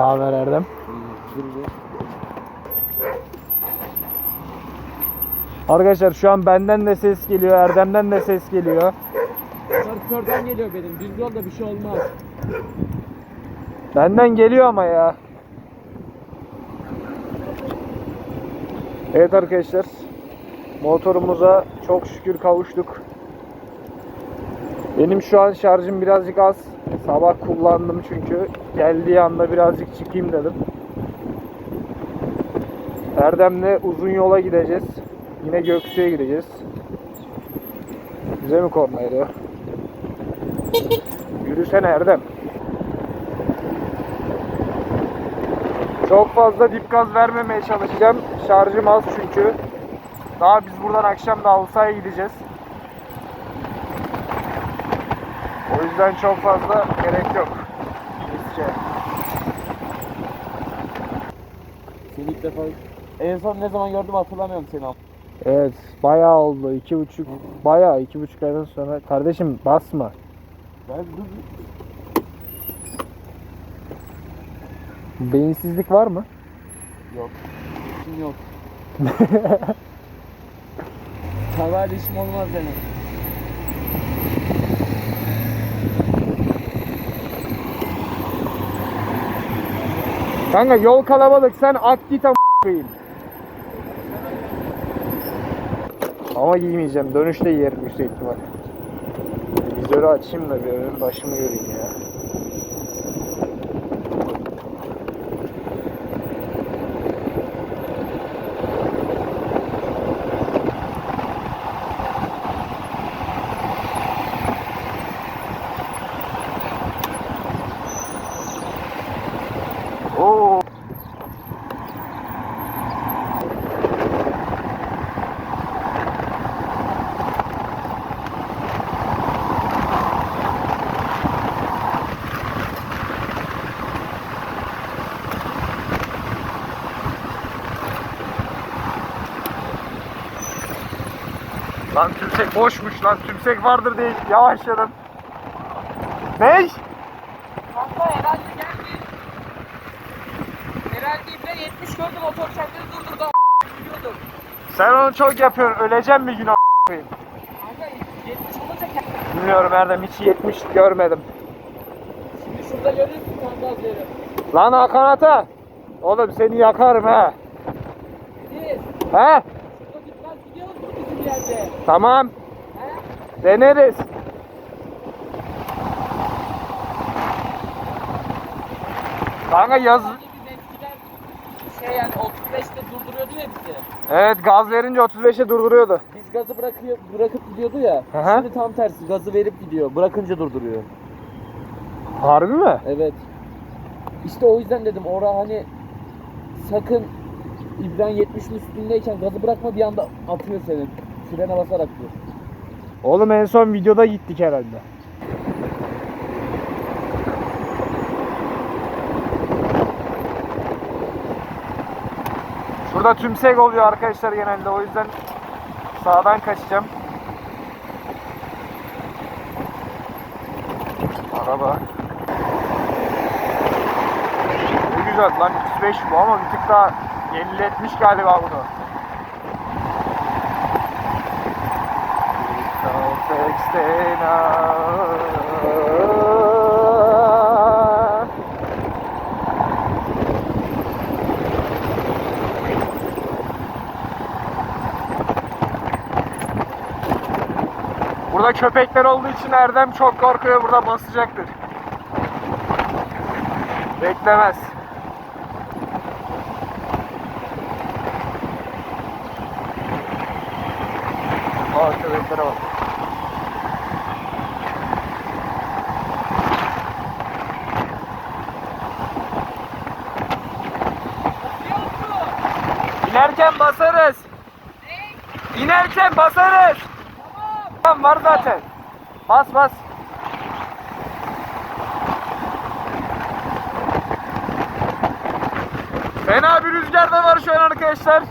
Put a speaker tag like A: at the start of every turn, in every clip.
A: Ne haber Erdem? Arkadaşlar şu an benden de ses geliyor, Erdem'den de ses geliyor.
B: Şarkütörden geliyor benim. Düz yolda bir şey olmaz.
A: Benden geliyor ama ya. Evet arkadaşlar. Motorumuza çok şükür kavuştuk. Benim şu an şarjım birazcık az. Sabah kullandım çünkü. Geldiği anda birazcık çıkayım dedim. Erdem'le uzun yola gideceğiz. Yine Göksu'ya gideceğiz. Bize mi kornaydı? Yürüsene Erdem. Çok fazla dip gaz vermemeye çalışacağım. Şarjım az çünkü. Daha biz buradan akşam da Alsa'ya gideceğiz. O yüzden çok fazla gerek yok. Riske.
B: Seni ilk defa... En son ne zaman gördüm hatırlamıyorum seni abi.
A: Evet, bayağı oldu. iki buçuk, bayağı iki buçuk aydan sonra. Kardeşim basma.
B: Ben
A: Beyinsizlik var mı?
B: Yok. İşim yok. Havayla işim olmaz benim.
A: Kanka yol kalabalık. Sen at git koyayım. Ama giymeyeceğim. Dönüşte giyerim yüksek ihtimal. Vizörü açayım da bir önüm başımı göreyim ya. Lan tümsek boşmuş lan. Tümsek vardır diye yavaşladım. Ne?
B: Kanka herhalde geldi. Herhalde İbre 70 gördü motor kendini durdurdu a**. Gidiyordum.
A: Sen onu çok yapıyorsun. Öleceğim bir gün a**.
B: Kanka 70 olunca kendini...
A: Bilmiyorum Erdem hiç 70 görmedim.
B: Şimdi şurada görüyorsun tam gaz yeri.
A: Lan Hakan Ata. Oğlum seni yakarım ha.
B: Biz
A: Ha?
B: şurada gitmez gidiyoruz mu bizim yerde?
A: Tamam. Deneriz. Kanka yaz...
B: Biz eskiden şey yani 35'te durduruyordu ya bizi.
A: Evet gaz verince 35'e durduruyordu.
B: Biz gazı bırakıyor, bırakıp gidiyordu ya.
A: Hı hı.
B: Şimdi tam tersi gazı verip gidiyor. Bırakınca durduruyor.
A: Harbi mi?
B: Evet. İşte o yüzden dedim ora hani sakın İbrahim 70'in üstündeyken gazı bırakma bir anda atıyor seni. Frene basarak dur.
A: Oğlum en son videoda gittik herhalde. Şurada tümsek oluyor arkadaşlar genelde o yüzden sağdan kaçacağım. Araba. Ne güzel lan 35 bu ama bir tık daha 50-70 galiba bunu. Burada köpekler olduğu için Erdem çok korkuyor burada basacaktır. Beklemez. Aa köpeklere bak. İnerken basarız. İnerken basarız. Tamam var zaten. Bas bas. Fena bir rüzgar da var şu an arkadaşlar.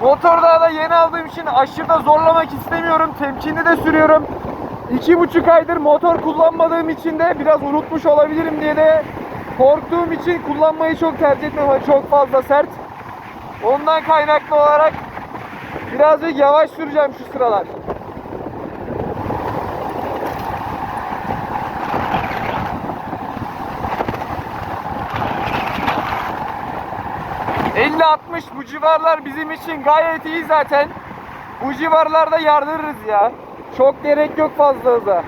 A: Motorda da yeni aldığım için aşırı da zorlamak istemiyorum. Temkinli de sürüyorum. İki buçuk aydır motor kullanmadığım için de biraz unutmuş olabilirim diye de korktuğum için kullanmayı çok tercih etmiyorum. Çok fazla sert. Ondan kaynaklı olarak birazcık yavaş süreceğim şu sıralar. ...50-60 bu civarlar bizim için gayet iyi zaten. Bu civarlarda yardırırız ya. Çok gerek yok fazla hıza.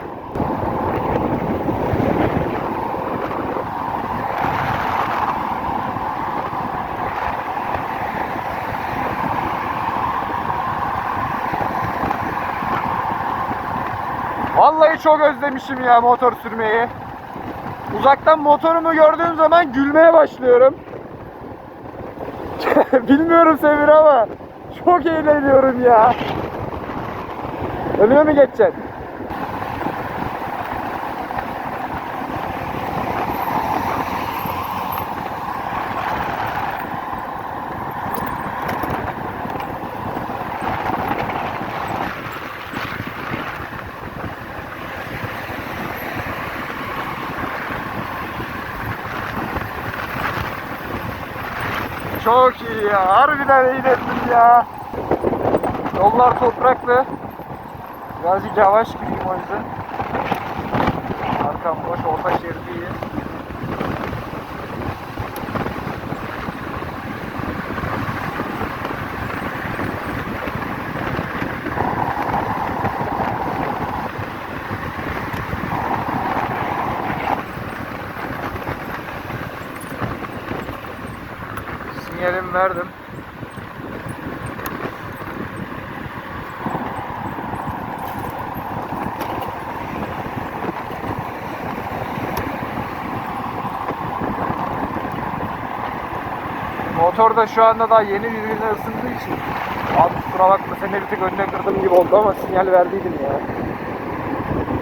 A: Vallahi çok özlemişim ya motor sürmeyi. Uzaktan motorumu gördüğüm zaman gülmeye başlıyorum. Bilmiyorum Semir ama çok eğleniyorum ya. Önüme mi geçeceksin? Çok iyi ya. Harbiden iyi ya. Yollar topraklı. Birazcık yavaş gideyim o yüzden. Arkam boş, orta şeridi verdim. Motor da şu anda daha yeni birbirine ısındığı için. Abi kusura bakma seni bir tık önüne kırdım gibi oldu ama sinyal verdiydim ya.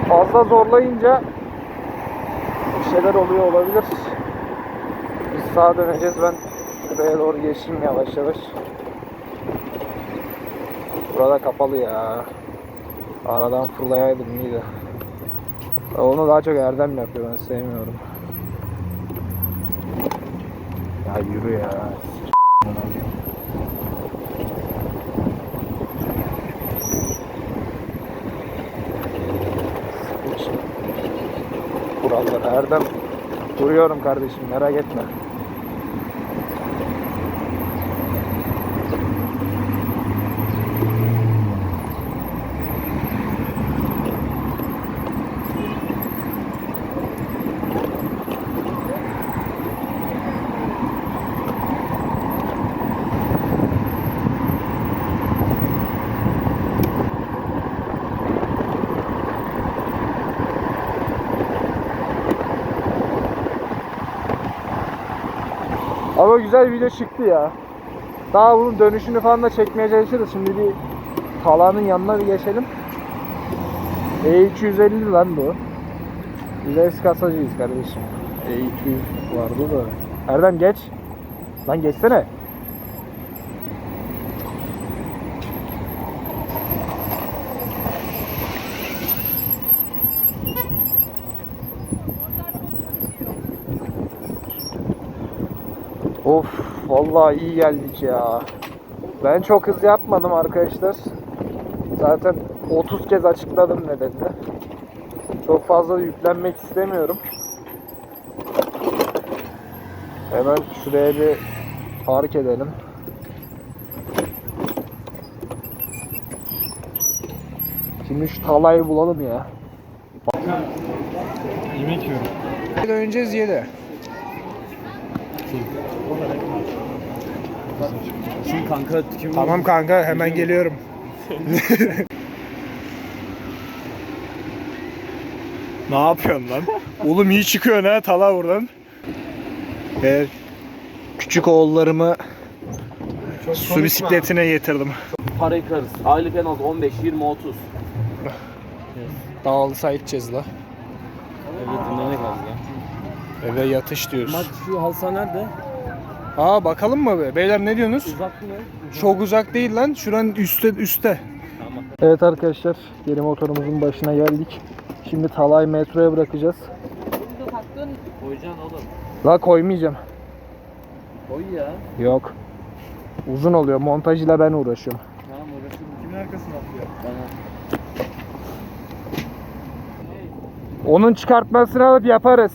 A: Fazla zorlayınca bir şeyler oluyor olabilir. Biz sağa döneceğiz ben şuraya doğru geçeyim yavaş yavaş Burada kapalı ya Aradan fırlayaydım iyiydi Onu daha çok Erdem yapıyor ben sevmiyorum Ya yürü ya. Kurallar Erdem. Duruyorum kardeşim merak etme. Ama güzel video çıktı ya. Daha bunun dönüşünü falan da çekmeye çalışırız. Şimdi bir Tala'nın yanına bir geçelim. E250 lan bu. Biz kasacıyız kardeşim. E200 vardı da. Erdem geç. Lan geçsene. Of vallahi iyi geldik ya. Ben çok hız yapmadım arkadaşlar. Zaten 30 kez açıkladım nedenini. Çok fazla yüklenmek istemiyorum. Hemen şuraya bir park edelim. Şimdi şu talayı bulalım ya.
C: Yemek yiyorum.
A: Döneceğiz 7.
C: Şimdi kanka kim
D: Tamam kanka hemen geliyorum. ne yapıyorsun lan? Oğlum iyi çıkıyor ha tala buradan. Ve küçük oğullarımı su bisikletine getirdim.
B: Para yıkarız. Aylık en az 15, 20, 30.
D: Dağlısa gideceğiz la.
C: Evet dinlemek lazım ya.
D: Eve yatış diyoruz.
C: Maç şu halsa nerede?
D: Aa bakalım mı be? Beyler ne diyorsunuz?
C: Uzak mı?
D: Çok uzak değil lan. Şuranın üstte üstte.
C: Tamam.
A: Evet arkadaşlar yeni motorumuzun başına geldik. Şimdi Talay metroya bırakacağız.
C: Koyacaksın oğlum.
A: La koymayacağım.
B: Koy ya.
A: Yok. Uzun oluyor. Montajıyla ben uğraşıyorum.
B: Tamam uğraşırım.
C: Kimin arkasına atlıyor?
B: Bana.
A: Onun çıkartmasını alıp yaparız.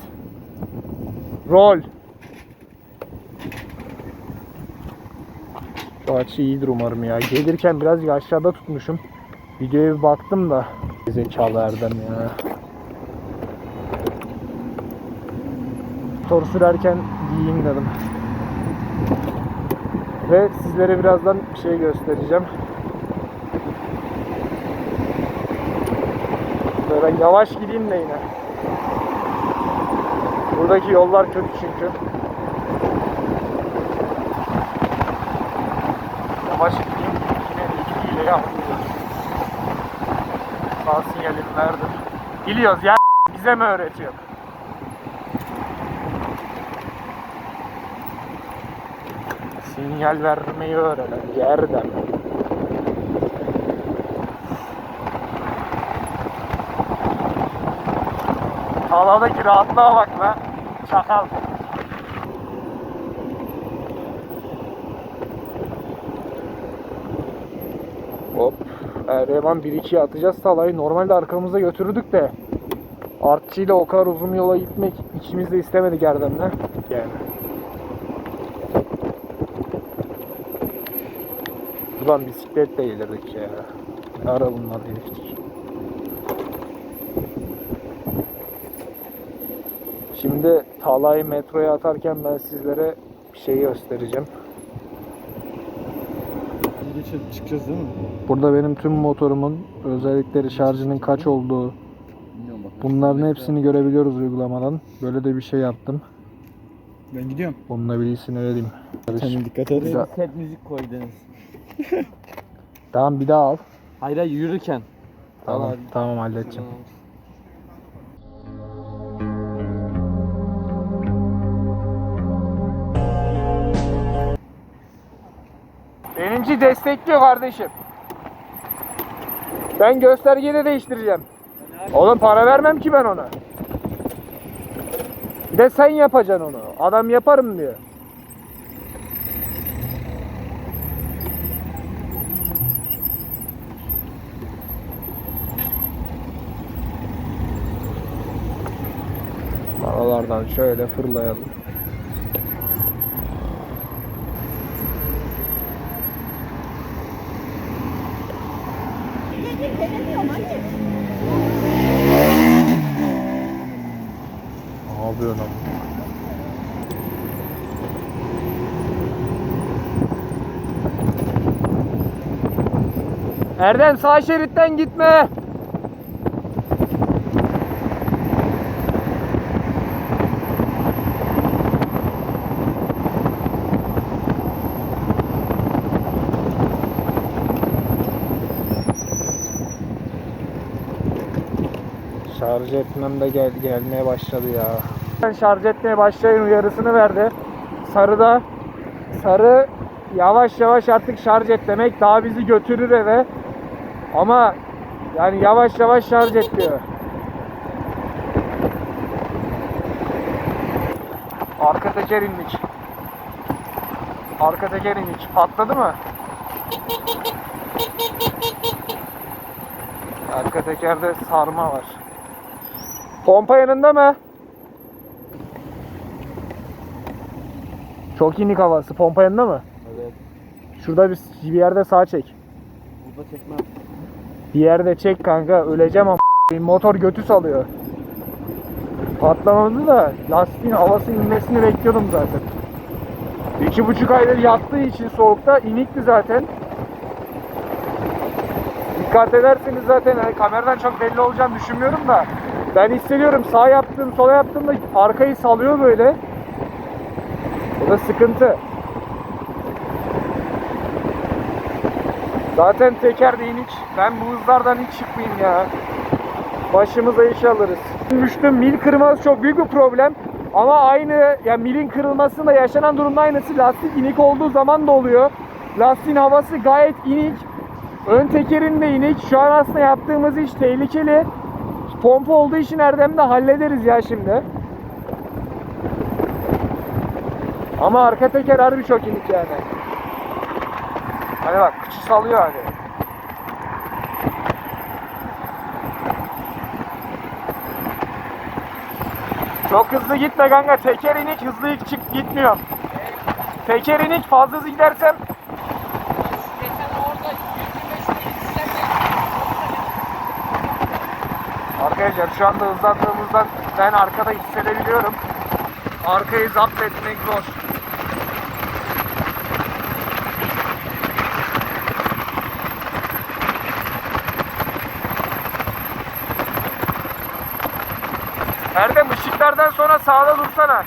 A: Rol. Şu açı iyidir umarım ya. Gelirken birazcık aşağıda tutmuşum. Videoya bir baktım da. Zekalı Erdem ya. Motor sürerken giyeyim dedim. Ve sizlere birazdan bir şey göstereceğim. Böyle yavaş gideyim de yine. Buradaki yollar kötü çünkü. Yavaş gideyim yine de iki hile yapmıyor. Sağ sinyalini verdim. Biliyoruz ya bize mi öğretiyor? Sinyal vermeyi öğrenen yerden. Havadaki rahatlığa bak lan. Çakal. Hop. Eryaman 1-2'ye atacağız talayı. Normalde arkamıza götürdük de artçıyla o kadar uzun yola gitmek ikimiz de istemedik Erdem'le. Yani. Ulan bisikletle gelirdik ya. Ne ara bunlar geliştik. Şimdi Talay metroya atarken ben sizlere bir şey göstereceğim.
C: Geçelim çıkacağız değil mi?
A: Burada benim tüm motorumun özellikleri şarjının kaç olduğu
B: Bilmiyorum bak.
A: bunların hepsini görebiliyoruz uygulamadan. Böyle de bir şey yaptım.
C: Ben gidiyorum.
A: Bununla bilgisini vereyim.
C: Sen dikkat et.
A: Güzel.
B: Set müzik koy Deniz.
A: Tamam bir daha al.
B: Hayır hayır yürürken.
A: Tamam,
B: Al abi.
A: tamam Benimki destekliyor kardeşim. Ben göstergeyi de değiştireceğim. Oğlum para vermem ki ben ona. De sen yapacaksın onu. Adam yaparım diyor. Aralardan şöyle fırlayalım. Ne yapıyorsun abi? Erdem sağ şeritten gitme. Şarj etmem de gel gelmeye başladı ya. Ben şarj etmeye başlayın uyarısını verdi. Sarıda sarı yavaş yavaş artık şarj et demek daha bizi götürür eve. Ama yani yavaş yavaş şarj et diyor. Arka teker indik. Arka teker indik. Patladı mı? Arka tekerde sarma var. Pompa yanında mı? Çok inik havası. Pompa yanında mı?
B: Evet.
A: Şurada bir, bir yerde sağ çek.
B: Burada çekmem.
A: Bir yerde çek kanka. Öleceğim ama motor götü salıyor. Patlamadı da lastiğin havası inmesini bekliyordum zaten. İki buçuk aydır yattığı için soğukta inikti zaten. Dikkat ederseniz zaten hani kameradan çok belli olacağını düşünmüyorum da ben hissediyorum sağ yaptığım sola yaptığımda arkayı salıyor böyle. O da sıkıntı. Zaten teker de inik. Ben bu hızlardan hiç çıkmayayım ya. Başımıza iş alırız. Düştüm. Mil kırması çok büyük bir problem. Ama aynı ya milin kırılmasında yaşanan durumda aynısı. Lastik inik olduğu zaman da oluyor. Lastiğin havası gayet inik. Ön tekerin de inik. Şu an aslında yaptığımız iş tehlikeli. Pompa olduğu için Erdem'de hallederiz ya şimdi. Ama arka teker harbi çok inik yani. Hani bak kıçı salıyor hani. Çok hızlı gitme kanka. Teker inik hızlı çık gitmiyor. Teker inik fazla hızlı gidersem Arkadaşlar şu anda hızlandığımızdan ben arkada hissedebiliyorum. Arkayı zapt etmek zor. Erdem ışıklardan sonra sağda dursana.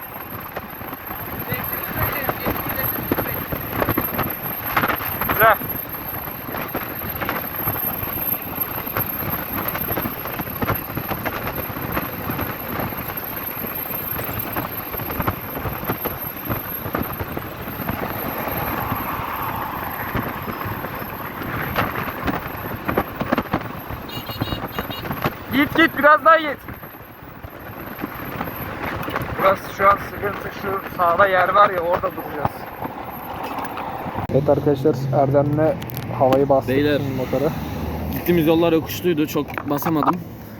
A: Git git biraz daha git. Burası şu an sıkıntı şu sağda yer var ya orada duracağız. Evet arkadaşlar Erdem'le havayı bastık
B: Beyler.
A: şimdi motora.
B: Gittiğimiz yollar yokuşluydu. Çok basamadım.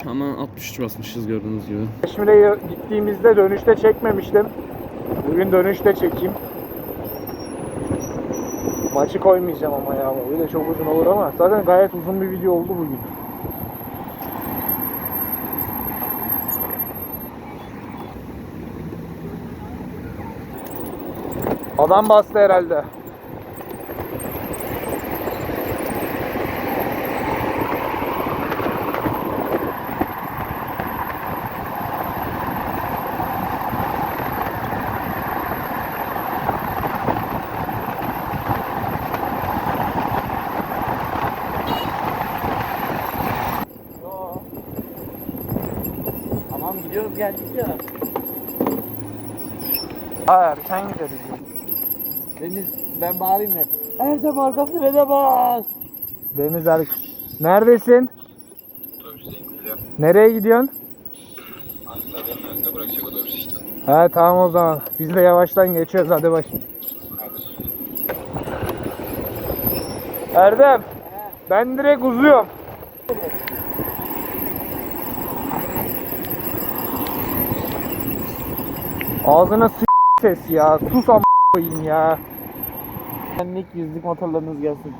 B: Ama 63 basmışız gördüğünüz gibi.
A: Çeşme'ye gittiğimizde dönüşte çekmemiştim. Bugün dönüşte çekeyim. Maçı koymayacağım ama ya. Öyle çok uzun olur ama zaten gayet uzun bir video oldu bugün. Adam bastı herhalde.
B: Tamam gidiyoruz geldik ya.
A: Ha erken gideriz.
B: Deniz ben bağırayım mı? Erdem arka frene bas.
A: Deniz Erk. Neredesin? Nereye gidiyorsun? He tamam o zaman. Biz de yavaştan geçiyoruz hadi baş. Erdem. Ben direkt uzuyorum. Ağzına s ses ya. Sus am koyayım ya.
B: Senlik yüzlük motorlarınız gelsin.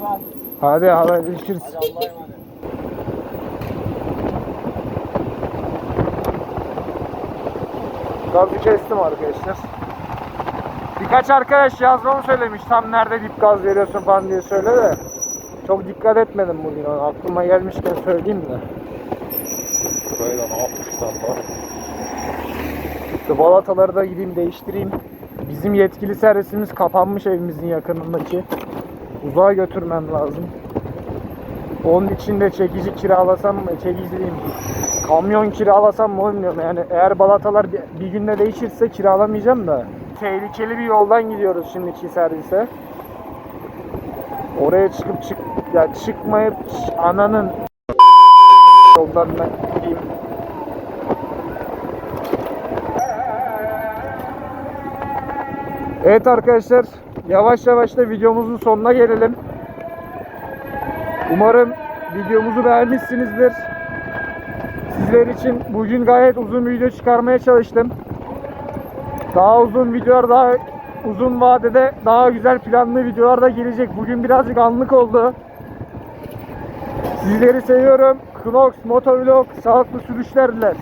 B: Hadi.
A: Hadi haberleşiriz.
B: Hadi Allah'a
A: Gazı kestim arkadaşlar. Birkaç arkadaş yazmamı söylemiş tam nerede dip gaz veriyorsun falan diye söyle de. Çok dikkat etmedim bugün. Aklıma gelmişken söyleyeyim de.
C: Burayla ne yapmışlar lan?
A: Şu balataları da gideyim değiştireyim. Bizim yetkili servisimiz kapanmış evimizin yakınındaki. Uzağa götürmem lazım. Onun için de çekici kiralasam mı? Çekici. Kamyon kiralasam mı bilmiyorum. Yani eğer balatalar bir, günde değişirse kiralamayacağım da. Tehlikeli bir yoldan gidiyoruz şimdiki servise. Oraya çıkıp çık ya çıkmayıp ananın ben gideyim. Evet arkadaşlar yavaş yavaş da videomuzun sonuna gelelim. Umarım videomuzu beğenmişsinizdir. Sizler için bugün gayet uzun video çıkarmaya çalıştım. Daha uzun videolar daha uzun vadede daha güzel planlı videolar da gelecek. Bugün birazcık anlık oldu. Sizleri seviyorum. Knox Motovlog sağlıklı sürüşler diler.